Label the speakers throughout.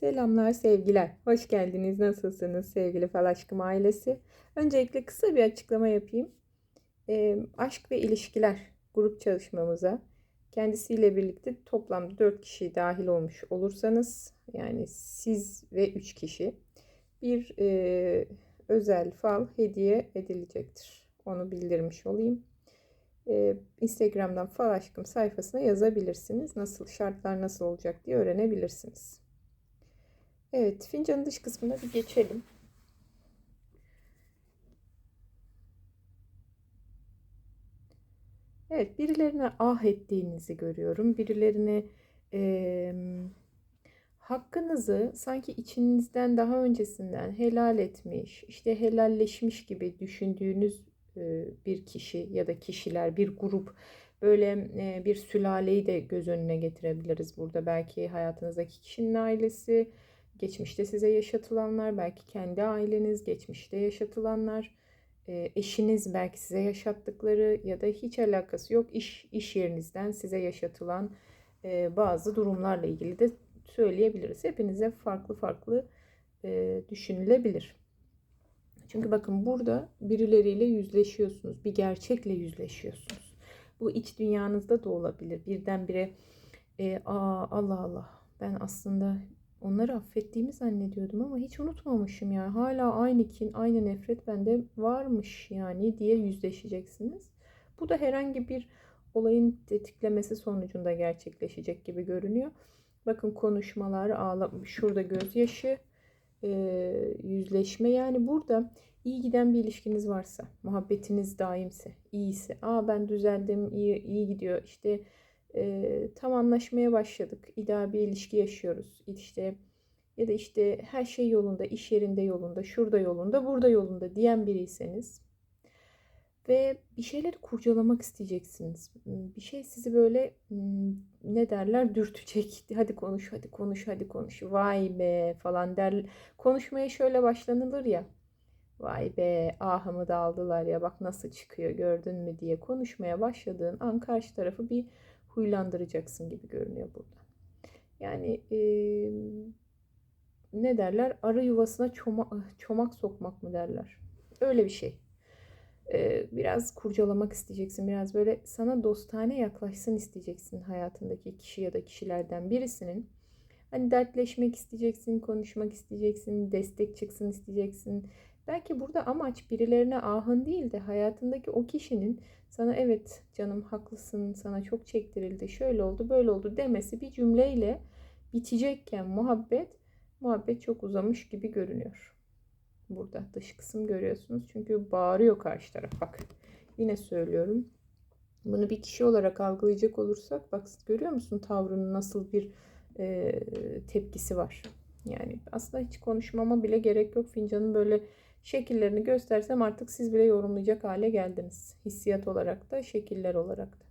Speaker 1: Selamlar, sevgiler. Hoş geldiniz. Nasılsınız sevgili Fal Aşkım ailesi? Öncelikle kısa bir açıklama yapayım. Ee, aşk ve ilişkiler grup çalışmamıza kendisiyle birlikte toplam 4 kişi dahil olmuş olursanız yani siz ve 3 kişi bir e, özel fal hediye edilecektir. Onu bildirmiş olayım. Ee, Instagram'dan fal aşkım sayfasına yazabilirsiniz. Nasıl şartlar nasıl olacak diye öğrenebilirsiniz. Evet, fincanın dış kısmına bir geçelim. Evet, birilerine ah ettiğinizi görüyorum. Birilerine e, hakkınızı sanki içinizden daha öncesinden helal etmiş, işte helalleşmiş gibi düşündüğünüz e, bir kişi ya da kişiler, bir grup, böyle e, bir sülaleyi de göz önüne getirebiliriz burada. Belki hayatınızdaki kişinin ailesi, geçmişte size yaşatılanlar, belki kendi aileniz, geçmişte yaşatılanlar, e, eşiniz belki size yaşattıkları ya da hiç alakası yok iş iş yerinizden size yaşatılan e, bazı durumlarla ilgili de söyleyebiliriz. Hepinize farklı farklı e, düşünülebilir. Çünkü bakın burada birileriyle yüzleşiyorsunuz, bir gerçekle yüzleşiyorsunuz. Bu iç dünyanızda da olabilir. Birdenbire e, Aa, Allah Allah ben aslında Onları affettiğimi zannediyordum ama hiç unutmamışım yani. Hala aynı kin, aynı nefret bende varmış yani diye yüzleşeceksiniz. Bu da herhangi bir olayın tetiklemesi sonucunda gerçekleşecek gibi görünüyor. Bakın konuşmalar, ağla, şurada gözyaşı, e, yüzleşme yani burada iyi giden bir ilişkiniz varsa, muhabbetiniz daimse, iyiyse, aa ben düzeldim, iyi, iyi gidiyor işte e, tam anlaşmaya başladık. İdeal bir ilişki yaşıyoruz. İşte ya da işte her şey yolunda, iş yerinde yolunda, şurada yolunda, burada yolunda diyen biriyseniz ve bir şeyleri kurcalamak isteyeceksiniz. Bir şey sizi böyle ne derler dürtecek. Hadi konuş, hadi konuş, hadi konuş. Vay be falan der. Konuşmaya şöyle başlanılır ya. Vay be ahımı da aldılar ya bak nasıl çıkıyor gördün mü diye konuşmaya başladığın an karşı tarafı bir huylandıracaksın gibi görünüyor burada. Yani e, ne derler? Arı yuvasına çoma, çomak sokmak mı derler? Öyle bir şey. E, biraz kurcalamak isteyeceksin. Biraz böyle sana dostane yaklaşsın isteyeceksin hayatındaki kişi ya da kişilerden birisinin. Hani dertleşmek isteyeceksin, konuşmak isteyeceksin, destek çıksın isteyeceksin. Belki burada amaç birilerine ahın değil de hayatındaki o kişinin sana evet canım haklısın sana çok çektirildi şöyle oldu böyle oldu demesi bir cümleyle bitecekken muhabbet muhabbet çok uzamış gibi görünüyor. Burada dış kısım görüyorsunuz çünkü bağırıyor karşı taraf bak yine söylüyorum. Bunu bir kişi olarak algılayacak olursak bak görüyor musun tavrının nasıl bir e, tepkisi var. Yani aslında hiç konuşmama bile gerek yok. Fincanın böyle şekillerini göstersem artık siz bile yorumlayacak hale geldiniz. Hissiyat olarak da şekiller olarak da.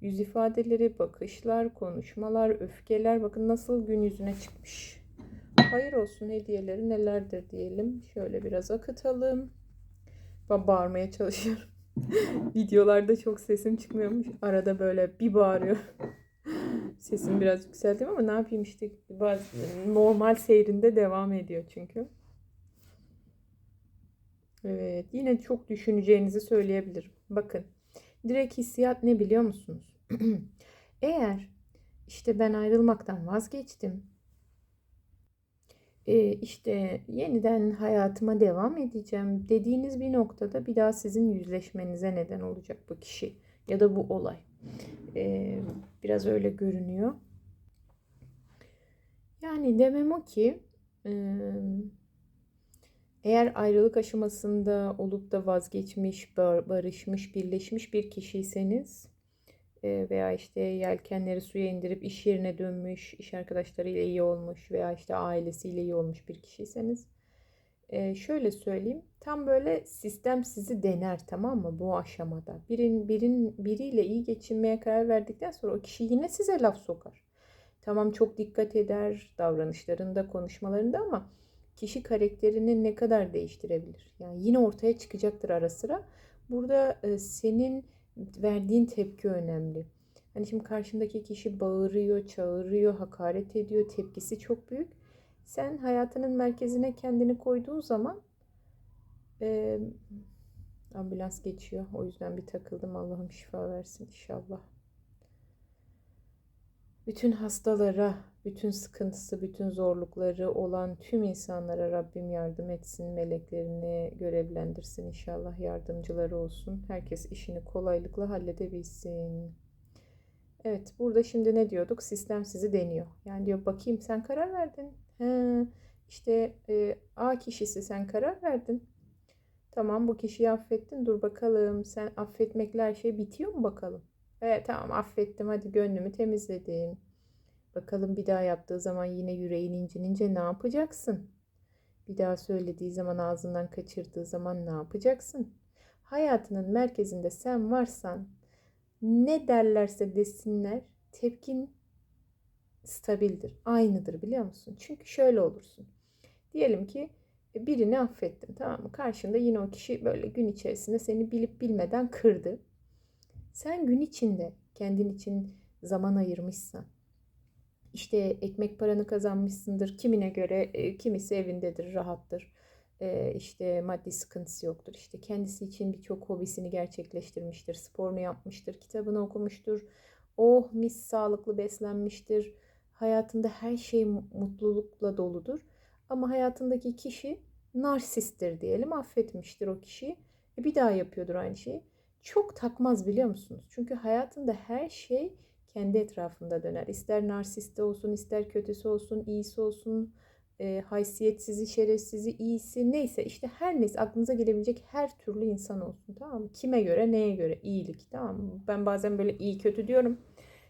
Speaker 1: Yüz ifadeleri, bakışlar, konuşmalar, öfkeler bakın nasıl gün yüzüne çıkmış. Hayır olsun hediyeleri nelerdir diyelim. Şöyle biraz akıtalım. Ben bağırmaya çalışıyorum. Videolarda çok sesim çıkmıyormuş. Arada böyle bir bağırıyor. Sesim biraz yükseldim ama ne yapayım işte normal seyrinde devam ediyor çünkü. Evet, yine çok düşüneceğinizi söyleyebilirim. Bakın, direkt hissiyat ne biliyor musunuz? Eğer işte ben ayrılmaktan vazgeçtim, e, işte yeniden hayatıma devam edeceğim dediğiniz bir noktada bir daha sizin yüzleşmenize neden olacak bu kişi ya da bu olay. E, biraz öyle görünüyor. Yani demem o ki eğer ayrılık aşamasında olup da vazgeçmiş, barışmış, birleşmiş bir kişiyseniz e, veya işte yelkenleri suya indirip iş yerine dönmüş, iş arkadaşlarıyla iyi olmuş veya işte ailesiyle iyi olmuş bir kişiyseniz e, şöyle söyleyeyim. Tam böyle sistem sizi dener tamam mı bu aşamada. Birin, birin, biriyle iyi geçinmeye karar verdikten sonra o kişi yine size laf sokar. Tamam çok dikkat eder davranışlarında, konuşmalarında ama kişi karakterini ne kadar değiştirebilir? Yani yine ortaya çıkacaktır ara sıra. Burada e, senin verdiğin tepki önemli. Hani şimdi karşındaki kişi bağırıyor, çağırıyor, hakaret ediyor, tepkisi çok büyük. Sen hayatının merkezine kendini koyduğun zaman e, ambulans geçiyor. O yüzden bir takıldım. Allah'ım şifa versin inşallah. Bütün hastalara, bütün sıkıntısı, bütün zorlukları olan tüm insanlara Rabbim yardım etsin. Meleklerini görevlendirsin inşallah. Yardımcıları olsun. Herkes işini kolaylıkla halledebilsin. Evet, burada şimdi ne diyorduk? Sistem sizi deniyor. Yani diyor bakayım sen karar verdin. He, işte e, A kişisi sen karar verdin. Tamam bu kişiyi affettin. Dur bakalım sen affetmekle her şey bitiyor mu bakalım? Evet tamam affettim hadi gönlümü temizledim. Bakalım bir daha yaptığı zaman yine yüreğin incinince ne yapacaksın? Bir daha söylediği zaman ağzından kaçırdığı zaman ne yapacaksın? Hayatının merkezinde sen varsan ne derlerse desinler tepkin stabildir. Aynıdır biliyor musun? Çünkü şöyle olursun. Diyelim ki birini affettin tamam mı? Karşında yine o kişi böyle gün içerisinde seni bilip bilmeden kırdı. Sen gün içinde kendin için zaman ayırmışsan, işte ekmek paranı kazanmışsındır. Kimine göre e, kimisi evindedir, rahattır. E, işte maddi sıkıntısı yoktur. İşte kendisi için birçok hobisini gerçekleştirmiştir. Sporunu yapmıştır, kitabını okumuştur. Oh mis sağlıklı beslenmiştir. Hayatında her şey mutlulukla doludur. Ama hayatındaki kişi narsisttir diyelim. Affetmiştir o kişiyi. E bir daha yapıyordur aynı şeyi. Çok takmaz biliyor musunuz? Çünkü hayatında her şey kendi etrafında döner. İster narsiste olsun, ister kötüsü olsun, iyisi olsun, e, haysiyetsizi, şerefsizi, iyisi neyse işte her neyse aklınıza gelebilecek her türlü insan olsun tamam mı? Kime göre, neye göre iyilik tamam mı? Ben bazen böyle iyi kötü diyorum.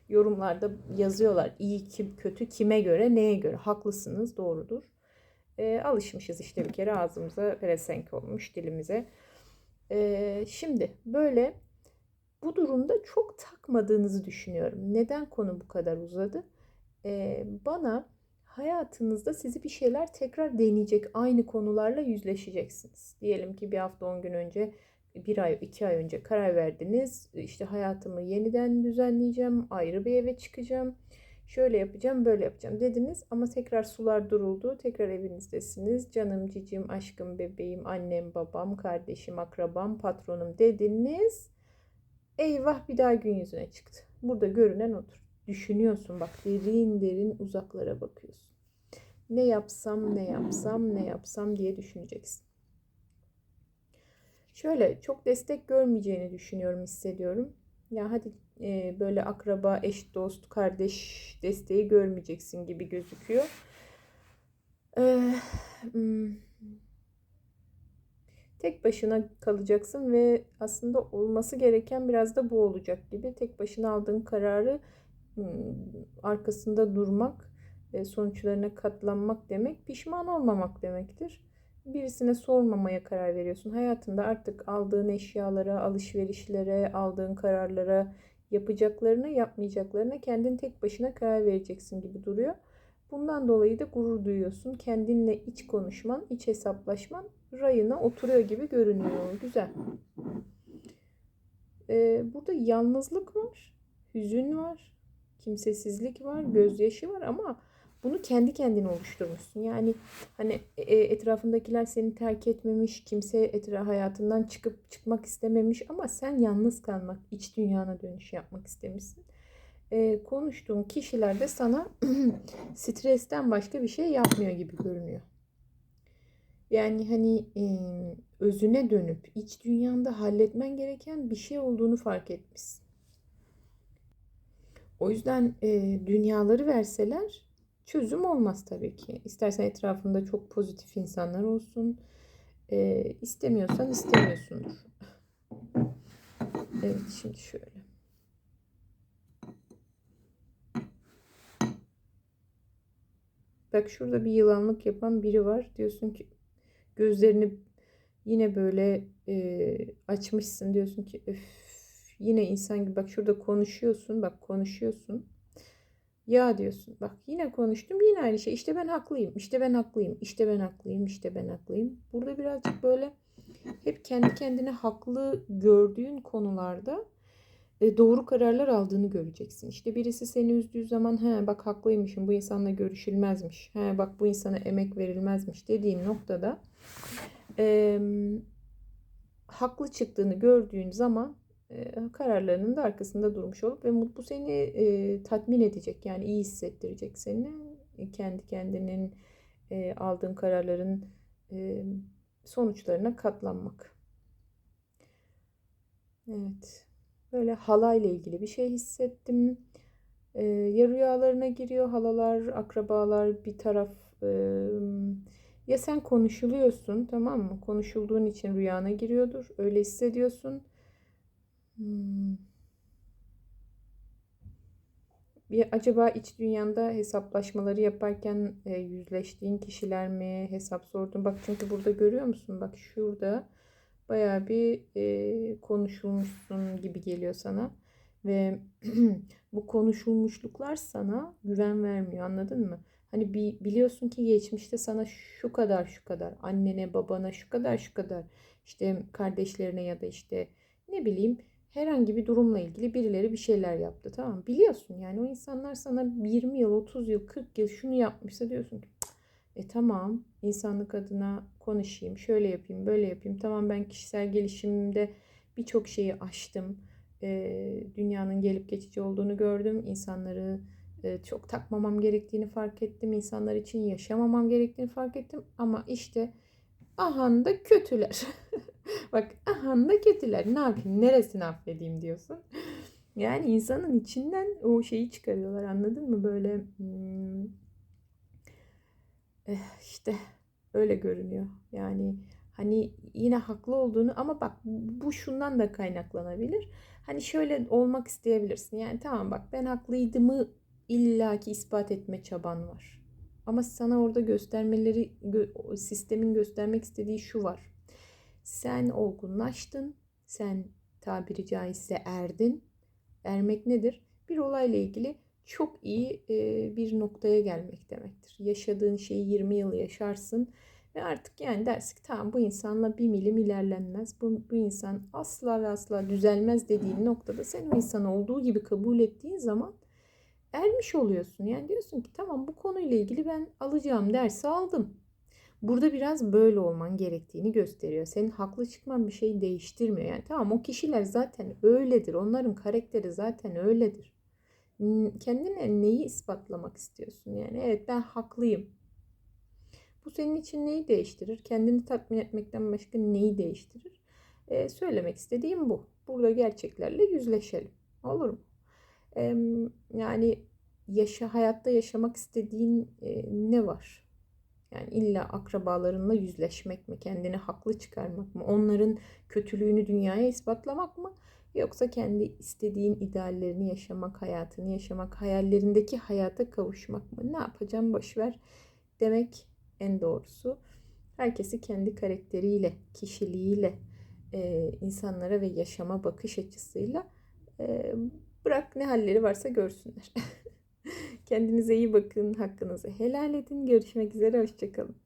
Speaker 1: Yorumlarda yazıyorlar iyi kim kötü kime göre neye göre haklısınız doğrudur. E, alışmışız işte bir kere ağzımıza pelesenk olmuş dilimize. E, şimdi böyle bu durumda çok takmadığınızı düşünüyorum. Neden konu bu kadar uzadı? Ee, bana hayatınızda sizi bir şeyler tekrar deneyecek, aynı konularla yüzleşeceksiniz. Diyelim ki bir hafta on gün önce, bir ay, iki ay önce karar verdiniz. İşte hayatımı yeniden düzenleyeceğim, ayrı bir eve çıkacağım. Şöyle yapacağım, böyle yapacağım dediniz ama tekrar sular duruldu. Tekrar evinizdesiniz. Canım, cicim, aşkım, bebeğim, annem, babam, kardeşim, akrabam, patronum dediniz Eyvah bir daha gün yüzüne çıktı. Burada görünen odur. Düşünüyorsun bak derin derin uzaklara bakıyorsun. Ne yapsam ne yapsam ne yapsam diye düşüneceksin. Şöyle çok destek görmeyeceğini düşünüyorum hissediyorum. Ya hadi e, böyle akraba, eş, dost, kardeş desteği görmeyeceksin gibi gözüküyor. Hmm tek başına kalacaksın ve aslında olması gereken biraz da bu olacak gibi. Tek başına aldığın kararı hmm, arkasında durmak, sonuçlarına katlanmak demek pişman olmamak demektir. Birisine sormamaya karar veriyorsun. Hayatında artık aldığın eşyalara, alışverişlere, aldığın kararlara, yapacaklarına, yapmayacaklarına kendin tek başına karar vereceksin gibi duruyor. Bundan dolayı da gurur duyuyorsun. Kendinle iç konuşman, iç hesaplaşman rayına oturuyor gibi görünüyor. Güzel. Ee, burada yalnızlık var, hüzün var, kimsesizlik var, gözyaşı var ama bunu kendi kendine oluşturmuşsun. Yani hani e, etrafındakiler seni terk etmemiş, kimse etraf hayatından çıkıp çıkmak istememiş ama sen yalnız kalmak, iç dünyana dönüş yapmak istemişsin e, konuştuğun kişiler de sana stresten başka bir şey yapmıyor gibi görünüyor. Yani hani e, özüne dönüp iç dünyanda halletmen gereken bir şey olduğunu fark etmişsin. O yüzden e, dünyaları verseler çözüm olmaz tabii ki. İstersen etrafında çok pozitif insanlar olsun. E, istemiyorsan istemiyorsundur. Evet şimdi şöyle. Bak şurada bir yılanlık yapan biri var. Diyorsun ki gözlerini yine böyle e, açmışsın. Diyorsun ki öf, yine insan gibi bak şurada konuşuyorsun. Bak konuşuyorsun. Ya diyorsun bak yine konuştum yine aynı şey. İşte ben haklıyım. İşte ben haklıyım. İşte ben haklıyım. İşte ben haklıyım. Burada birazcık böyle hep kendi kendine haklı gördüğün konularda e, doğru kararlar aldığını göreceksin. İşte birisi seni üzdüğü zaman he bak haklıymışım bu insanla görüşülmezmiş. He bak bu insana emek verilmezmiş dediğin noktada e, haklı çıktığını gördüğün zaman kararlarının da arkasında durmuş olup ve bu seni e, tatmin edecek. Yani iyi hissettirecek seni. E, kendi kendinin e, aldığın kararların e, sonuçlarına katlanmak. Evet. Böyle halayla ilgili bir şey hissettim. E, ya rüyalarına giriyor halalar, akrabalar bir taraf e, ya sen konuşuluyorsun tamam mı? Konuşulduğun için rüyana giriyordur. Öyle hissediyorsun. Hmm. Bir acaba iç dünyanda hesaplaşmaları yaparken e, yüzleştiğin kişiler mi hesap sordun? Bak çünkü burada görüyor musun? Bak şurada baya bir e, konuşulmuşsun gibi geliyor sana. Ve bu konuşulmuşluklar sana güven vermiyor anladın mı? Hani bir, biliyorsun ki geçmişte sana şu kadar şu kadar annene babana şu kadar şu kadar işte kardeşlerine ya da işte ne bileyim herhangi bir durumla ilgili birileri bir şeyler yaptı tamam biliyorsun yani o insanlar sana 20 yıl 30 yıl 40 yıl şunu yapmışsa diyorsun ki e tamam insanlık adına konuşayım şöyle yapayım böyle yapayım. Tamam ben kişisel gelişimimde birçok şeyi aştım. E, dünyanın gelip geçici olduğunu gördüm. İnsanları e, çok takmamam gerektiğini fark ettim. İnsanlar için yaşamamam gerektiğini fark ettim. Ama işte ahanda kötüler Bak ahanda kötüler. Ne yapayım? Neresini affedeyim diyorsun. Yani insanın içinden o şeyi çıkarıyorlar. Anladın mı? Böyle hmm, eh, işte öyle görünüyor. Yani hani yine haklı olduğunu ama bak bu şundan da kaynaklanabilir. Hani şöyle olmak isteyebilirsin. Yani tamam bak ben haklıydımı illaki ispat etme çaban var. Ama sana orada göstermeleri sistemin göstermek istediği şu var sen olgunlaştın, sen tabiri caizse erdin. Ermek nedir? Bir olayla ilgili çok iyi e, bir noktaya gelmek demektir. Yaşadığın şeyi 20 yıl yaşarsın ve artık yani dersin ki tamam bu insanla bir milim ilerlenmez. Bu, bu insan asla ve asla düzelmez dediğin noktada sen o insanı olduğu gibi kabul ettiğin zaman ermiş oluyorsun. Yani diyorsun ki tamam bu konuyla ilgili ben alacağım dersi aldım. Burada biraz böyle olman gerektiğini gösteriyor. Senin haklı çıkman bir şey değiştirmiyor. Yani tamam o kişiler zaten öyledir. Onların karakteri zaten öyledir. Kendine neyi ispatlamak istiyorsun? Yani evet ben haklıyım. Bu senin için neyi değiştirir? Kendini tatmin etmekten başka neyi değiştirir? Ee, söylemek istediğim bu. Burada gerçeklerle yüzleşelim. Olur mu? Yani yaşa hayatta yaşamak istediğin e, ne var? Yani illa akrabalarınla yüzleşmek mi? Kendini haklı çıkarmak mı? Onların kötülüğünü dünyaya ispatlamak mı? Yoksa kendi istediğin ideallerini yaşamak, hayatını yaşamak, hayallerindeki hayata kavuşmak mı? Ne yapacağım boşver demek en doğrusu. Herkesi kendi karakteriyle, kişiliğiyle, e, insanlara ve yaşama bakış açısıyla e, bırak ne halleri varsa görsünler. Kendinize iyi bakın. Hakkınızı helal edin. Görüşmek üzere. Hoşçakalın.